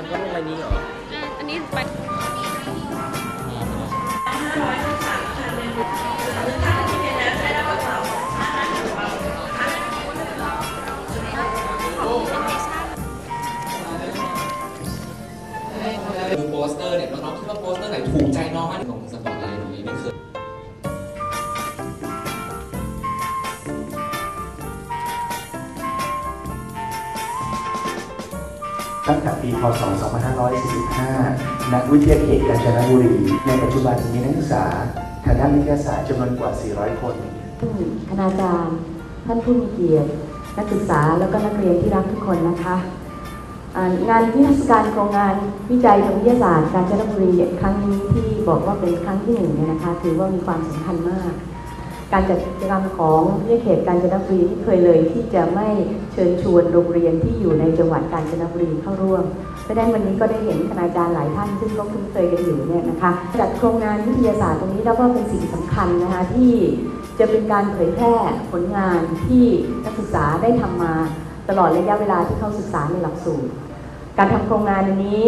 ันก็ลงในนี้เหรอ อันนี้ไป ตั้งแต่ปี พศ 2545นักวิทยาเขตกาญจนบุรี ในปัจจุบันมีนักศึกษาทางด้านวิทยาศาสตร์จำนวนกว่า 400 คนท่านคณาจารย์ ท่านผู้มีเกียรติ นักศึกษา แล้วก็นักเรียนที่รักทุกคนนะคะ งานวิทยาการโครงงานวิจัยทางวิทยาศาสตร์ กาญจนบุรีครั้งนี้ที่บอกว่าเป็นครั้งที่หนึ่งเนี่ยนะคะ ถือว่ามีความสำคัญมาก การจัดกิจกรรมของวิทยาเขตกาญจนบุรีที่เคยเลยที่จะไม่เชิญชวนโรงเรียนที่อยู่ในจังหวัดกาญจนบุรีเข้าร่วมเพราะฉะนั้นวันนี้ก็ได้เห็นคณาจารย์หลายท่านซึ่งก็คุ้นเคยกันอยู่เนี่ยนะคะจัดโครงงานวิทยาศาสตร์ตรงนี้แล้วก็เป็นสิ่งสำคัญนะคะที่จะเป็นการเผยแพร่ผลงานที่นักศึกษาได้ทำมาตลอดระยะเวลาที่เข้าศึกษาในหลักสูตร การทำโครงงานนี้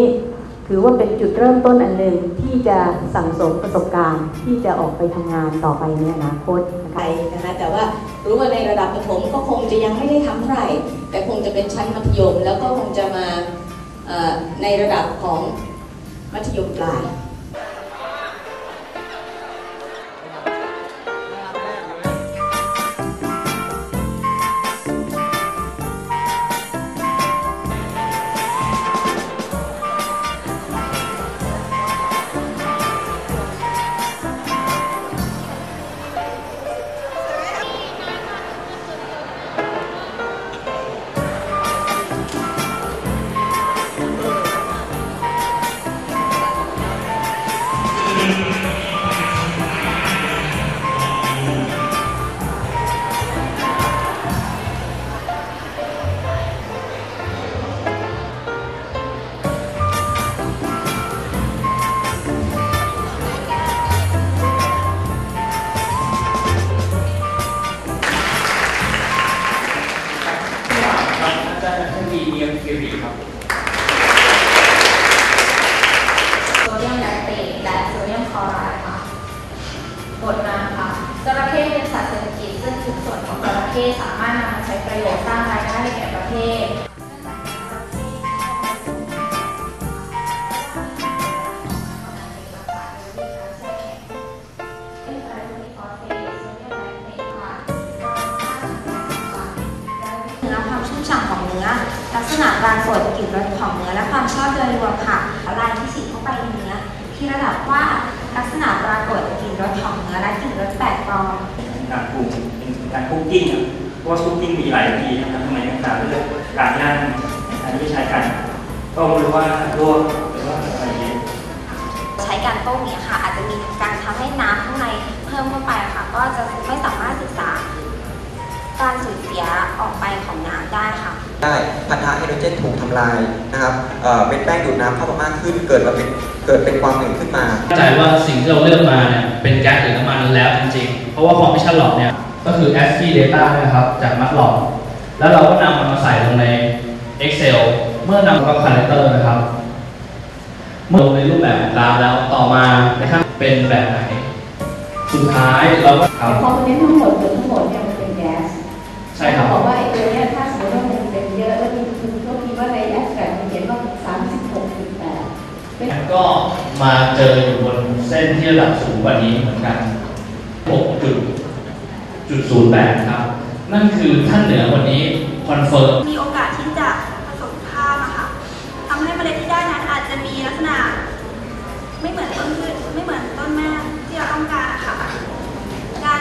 ถือว่าเป็นจุดเริ่มต้นอันหนึ่งที่จะสั่งสมประสบการณ์ที่จะออกไปทำงานต่อไปในอนาคตนะคะไปนะคะแต่ว่ารู้ว่าในระดับประถมก็คงจะยังไม่ได้ทำเท่าไหร่ แต่คงจะเป็นชั้นมัธยม แล้วก็คงจะมาในระดับของมัธยมปลาย ส่วนของจระเข้สามารถนำมาใช้ประโยชน์สร้างรายได้ให้แก่ประเทศเนื้อความชุ่มฉ่ำของเนื้อลักษณะการสดกลิ่นรสของเนื้อและความชอบโดยรวมค่ะลายที่ฉีดเข้าไปในเนื้อที่ระดับว่าลักษณะปรากฏกลิ่นรสของเนื้อและกลิ่นรสแปลกปลอมการปรุง การคุกกิ้งอะเพราะว่าคุกกิ้งมีหลายวิธีนะครับทำไมนักศึกษาเลือกการย่างอันนี้ใช้กันก็ไม่รู้ว่าลวกหรือว่าอะไรอย่างเงี้ยใช้การต้มเนี่ยค่ะ อาจจะมีการทำให้น้ำข้างในเพิ่มเข้าไปค่ะ ก็จะไม่สามารถศึกษา การสูญเสียออกไปของน้ำได้ค่ะได้พันธะไฮโดรเจนถูกทำลายนะครับเอ่อเป็นแป้งดูดน้ำเข้ามามากขึ้น เกิดมาเป็นเกิดเป็นความหนึ่งขึ้นมาเข้าใจว่าสิ่งที่เราเลือกมาเนี่ยเป็นแก๊สหรือน้ำมันแล้วจริงๆ เพราะว่าคอมมิชชั่นหลอกเนี่ย ก็คือ ASCII data นะครับ จากมัดหลอกแล้วเราก็นำมันมาใส่ลงใน Excel เมื่อนำเข้าคาแรคเตอร์นะครับ เมื่อลงในรูปแบบของกราฟแล้วต่อมานะครับเป็นแบบไหน สุดท้ายเราก็ครับคอมโพเนนต์ทั้งหมดเกือบทั้งหมดเนี่ยมันเป็นแก๊สใช่ครับเขาบอกว่าไอ้ตัวเนี้ยถ้าสมมติว่ามันเป็นเยอะแล้วมีคุณเขาคิดว่าในแอสแตรมันเขียนว่า36.8เป็นก็มาเจออยู่บนเส้นที่ระดับสูงกว่านี้เหมือนกัน6จุด จุดศูนย์แปดครับ นั่นคือท่านเหนือกว่านี้คอนเฟิร์มมีโอกาสที่จะผสมข้ามอะค่ะทำให้เมล็ดที่ได้นั้นอาจจะมีลักษณะ ไม่เหมือนต้นพืชไม่เหมือนต้นแม่ที่เราต้องการอะค่ะ การ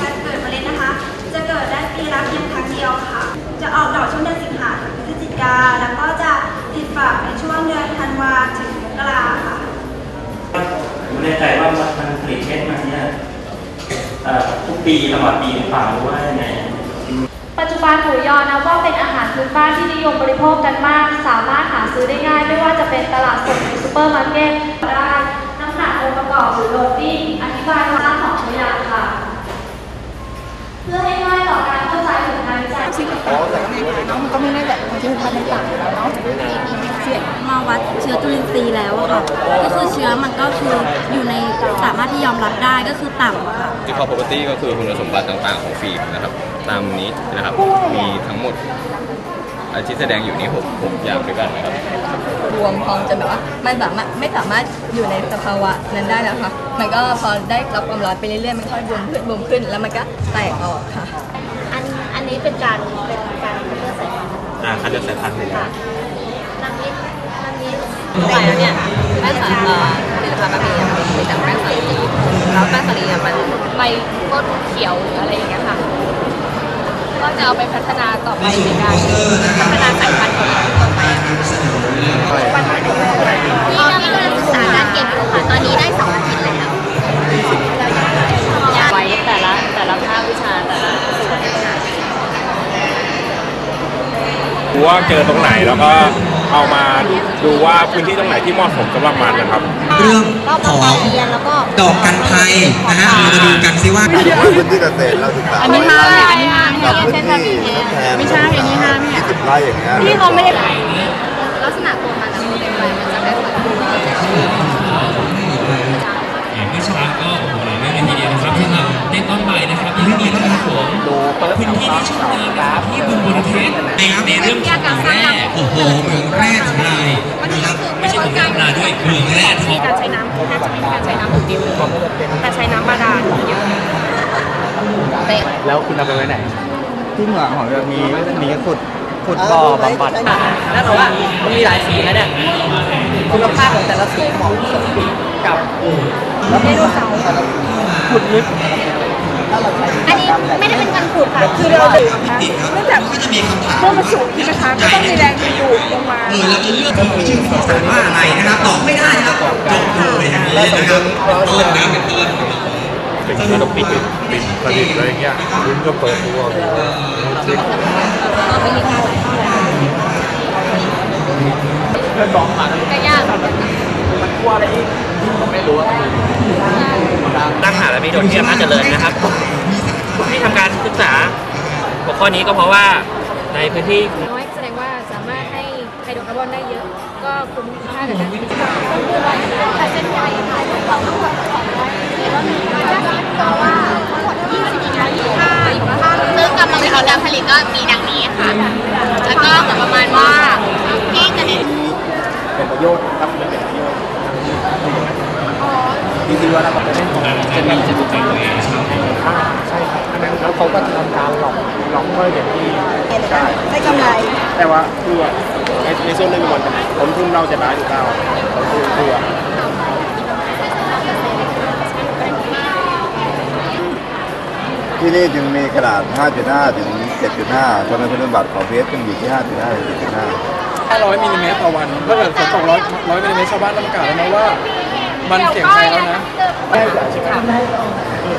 การเกิดเมล็ดนะคะ จะเกิดได้ปีละเพียงครั้งเดียวค่ะ จะออกดอกช่วงเดือนสิงหาถึงพฤศจิกาแล้วก็จะติดฝักในช่วงเดือนธันวาถึงมกราค่ะผมไม่แน่ใจว่ามันผลิตเม็ดมาเนี่ยเอ่อทุก ปีตลอดปีหรือเปล่าหรือว่ายังไงปัจจุบันหมูยอนะว่าเป็นอาหารพื้นบ้านที่นิยมบริโภคกันมาก สามารถหาซื้อได้ง่าย ไม่ว่าจะเป็นตลาดสดหรือซูเปอร์มาร์เก็ตได้น้ำหนักองค์ประกอบหรือโรตีอธิบายมาสร้างของตัวอย่างค่ะ เพื่อให้ง่ายต่อการเข้าใจถึงงานวิจัยอ๋อแต่ก็ไม่น้องมันก็ไม่ได้แบบบางทีมันทำในต่างอยู่แล้วเนาะ ชื้อมาวัดเชื้อจุลินทรีย์แล้วอะค่ะ ก็คือเชื้อมันก็คืออยู่ในสามารถที่ยอมรับได้ก็คือต่ำอะค่ะ default property ก็คือคุณสมบัติต่างๆของฟิล์มนะครับ ตามนี้นะครับ มีทั้งหมดอาที่แสดงอยู่นี้6 6อย่างด้วยกันนะครับ รวมพร้อมจนแบบว่ามันสามารถไม่สามารถอยู่ในสภาวะนั้นได้แล้วค่ะ มันก็พอได้รับความร้อนไปเรื่อยๆ มันค่อยบวมขึ้นบวมขึ้นแล้วมันก็แตกออกค่ะ อันอันนี้เป็นการเป็นการเลือกสายพันธุ์อ่าคัดเลือกสายพันธุ์เลยนะน้ำนิดน้ำนิดไปแล้วเนี่ยแป้งสาลีผลิตภัณฑ์แบบนี้มันมีแต่แป้งสาลีแล้วแป้งสาลีเนี่ยมันใบต้นเขียวหรืออะไรอย่างเงี้ยค่ะ ก็จะเอาไปพัฒนาต่อไปในการพัฒนาสายพันธุ์ของมันต่อไปนี่กำลังศึกษาการเก็บอยู่ค่ะ ตอนนี้ได้สองอาทิตย์แล้วไว้แต่ละแต่ละภาควิชาแต่ละส่วนดูว่าเจอตรงไหนแล้วก็ เอามาดูว่าพื้นที่ตรงไหนที่เหมาะสมสำหรับมันนะครับ เรื่องของดอกกันภัยนะฮะเรามาดูกันซิว่าพื้นที่เกษตรเราศึกษาอันนี้ห้าอันนี้ห้ากับพื้นที่ไม่ใช่อันนี้ห้ายี่สิบไร่อย่างเงี้ยที่เขาไม่ได้ลักษณะตัวมันนะตัวเต็มใบมันจะคล้ายๆเมื่อเช้าก็โอ้โหหลายเรื่องเลยทีเดียวนะครับสำหรับในตอนบ่ายนะครับยังมีเรื่องของพื้นที่ที่ชุ่มน้ำนะครับที่บึงบุรเพชรในในเรื่องของเมืองแร่โอ้โหเมืองแรกของ เมืองแร่ทองการใช้น้ำแทบจะไม่มีการใช้น้ำถูกดิวเลยแต่ใช้น้ำบาดาลเยอะเตะแล้วคุณเอาไปไว้ไหน ที่เหมืองของเรามีมีขุดขุดบ่อบำบัดแล้วแต่ว่ามันมีหลายสีนะเนี่ยคุณภาพของแต่ละสีเหมาะสมกับไดโนเสาร์ขุดลึก อันนี้ไม่ได้เป็นการขูดค่ะ คือเราจะติดครับก็จะมีคำถามเมื่อมันสูงใช่ไหมคะก็ต้องมีแรงดึงดูดลงมาเออเราจะเลือกที่ชื่อของสารว่าอะไรนะครับตอบไม่ได้นะครับจบเลยอย่างนี้นะครับเป็นต้นนะเป็นต้นเป็นที่เราปิดปิดผลิตอะไรอย่างเงี้ยพื้นก็เปิดตัวเลยเพื่อนบอกมาก็ยากมันกลัวอะไรอีกผมไม่รู้ตั้งหาและมีโดดเทียมน่าเจริญนะครับ ข้อนี้ก็เพราะว่าในพื้นที่น้อยแสดงว่าสามารถให้ไฮโดรคาร์บอนได้เยอะ ก็คุ้มค่ากับการที่จะ แต่เส้นใยค่ะของทั้งหมดของร้อยแล้วมีจะมีตัวว่าทั้งหมด24นาทีค่ะซึ่งกำลังการผลิตก็มีดังนี้ค่ะ แล้วก็เหมือนประมาณว่าที่จะเห็น เป็นประโยชน์ครับเป็นประโยชน์จริงๆว่าเราเป็นเรื่องของ จะมีจะถูกใจตัวเองนะครับ อ่าใช่ครับอันนั้นแล้วเขาก็จะทำการหลอกหลอกเพื่ออย่างที่ใช่ ได้กำไร แต่ว่าคือในในส่วนหนึ่งมันผมทุนเราจะได้อยู่แล้วผมทุนเพื่อที่นี่จึงมีขนาด 5.5 ถึง 7.5จำนวนคุณสมบัติของเพชรจึงอยู่ที่ 5.5 ถึง 7.5 500มิลลิเมตรต่อวันถ้าเกิดฝนตกร้อยร้อยมิลลิเมตรชาวบ้านต้องประกาศแล้วนะว่า มันเสี่ยงภัยแล้วนะ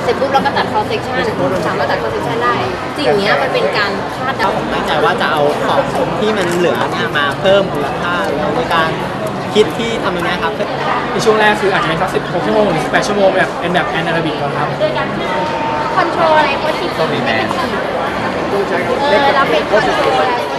เสร็จปุ๊บเราก็ตัด cross section สามารถตัด cross section ได้สิ่งเนี้ยมันเป็นการคาดเดาตั้งใจว่าจะเอาของที่มันเหลือเนี่ยมาเพิ่มมูลค่าในการคิดที่ทำตรงนี้ครับในช่วงแรกคืออาจจะเป็นสัก16ชั่วโมงหรือ18ชั่วโมงแบบเป็นแบบแอนนาราบิกก่อนครับโดยการคอนโทรลอะไรก็ที่ไม่เป็นขีดเออเราเป็นคอนโทรล